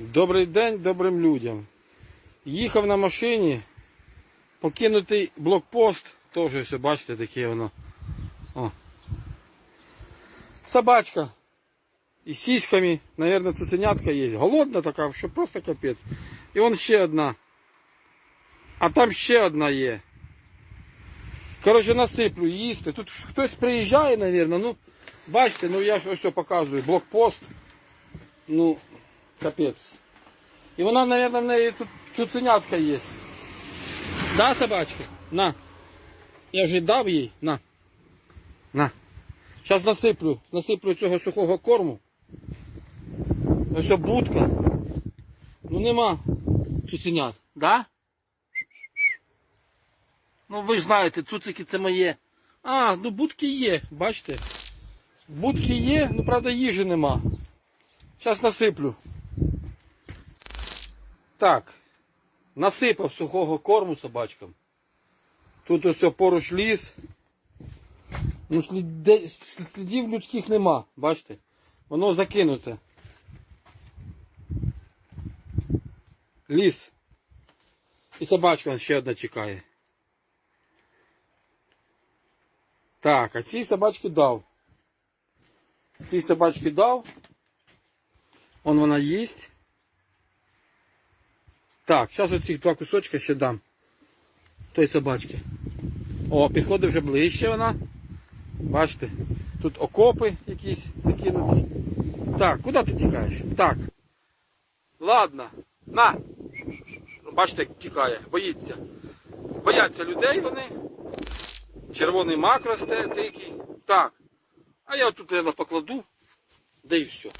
Добрий день добрим людям. Їхав на машині, покинутий блокпост, теж ось бачите, таке воно. О. Собачка. І сіськами, наверное, цуценятка є. Голодна така, що просто капець. І вон ще одна. А там ще одна є. Коротше, насиплю їсти. Тут хтось приїжджає, наверное, ну, бачите, ну я ж ось показую, блокпост. Ну, капець. І вона, наверное, в неї тут цуценятка є. Да, собачка? На. Я вже дав їй. На. На. Зараз насиплю, насиплю цього сухого корму. Ось будка. Ну нема цуценят. Да? Ну ви ж знаєте, цуцики це моє. А, ну будки є, бачите? Будки є, ну правда їжі нема. Зараз насиплю. Так. Насипав сухого корму собачкам. Тут ось поруч ліс. Ну, слідів людських нема, бачите? Воно закинуте. Ліс. І собачка ще одна чекає. Так, а цій собачки дав. Цій собачки дав. Вон вона їсть. Так, зараз оці два кусочки ще дам. Той собачки. О, підходить вже ближче вона. Бачите, тут окопи якісь закинуті. Так, куди ти тікаєш? Так. Ладно. На. Бачите, як тікає, боїться. Бояться людей вони. Червоний мак росте, дикий. Так. А я тут, наверное, покладу. Да і все.